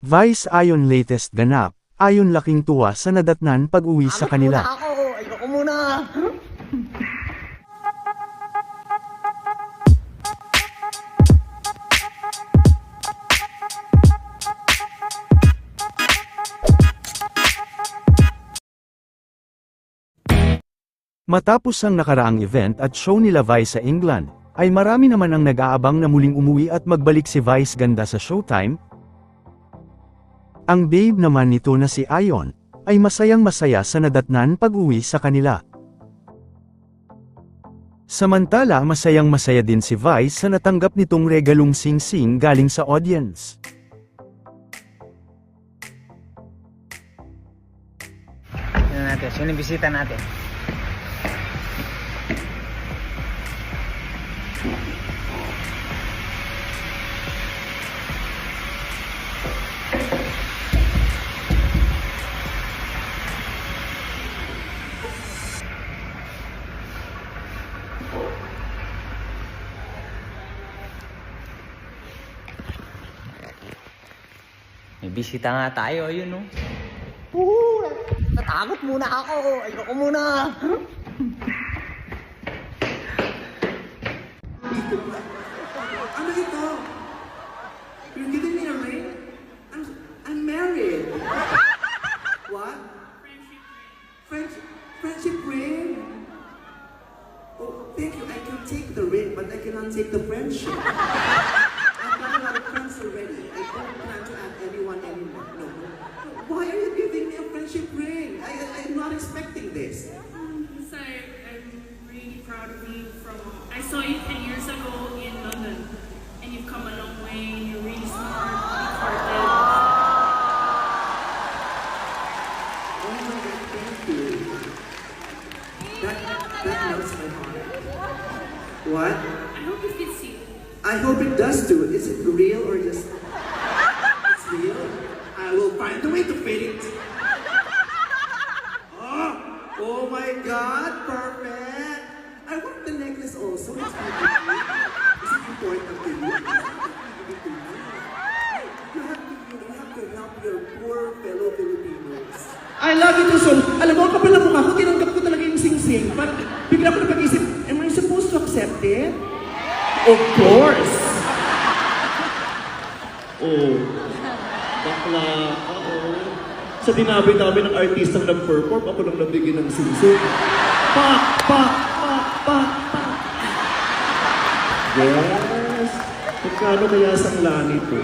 Vice ayon latest ganap, ayon laking tuwa sa nadatnan pag-uwi sa kanila. Ako, ayoko muna. Matapos ang nakaraang event at show nila Vice sa England, ay marami naman ang nag-aabang na muling umuwi at magbalik si Vice ganda sa showtime. Ang babe naman nito na si Ion, ay masayang masaya sa nadatnan pag-uwi sa kanila. Samantala masayang masaya din si Vice sa natanggap nitong regalong sing-sing galing sa audience. Ano natin, sino yung bisita natin? May bisita nga tayo, yun no? Oo, natakot muna ako. Ayoko muna. Ano ito? You're giving me a ring? I'm, I'm married. what? Friendship. Friendship ring. Oh, thank you. I can take the ring, but I cannot take the friendship. I've got a lot of friends already. I don't plan to add anyone not expecting this. So I'm really proud of you from I saw you 10 years ago in London and you've come a long way and you're really smart, big-hearted. Oh thank you. That, that melts my heart. What? I hope it fits you. I hope it does too. Is it real or just... It's real? I will find a way to fit it. My God, perfect. I want the necklace also. It's beautiful. Is it important to you? You have to, you have to help your poor fellow Filipinos. I love you too, Sol. Alam mo, kapal na mukha ko, tinanggap ko talaga yung sing-sing. Parang bigla ko napag-isip, am I supposed to accept it? Of course! Oh, bakla ka, oh. Sa dinabi-nabi ng artistang nag-perform, ako nang nabigyan ng sing-sing. Pa, pa, pa, pa, pa. Yes! Magkano kaya sang lani to?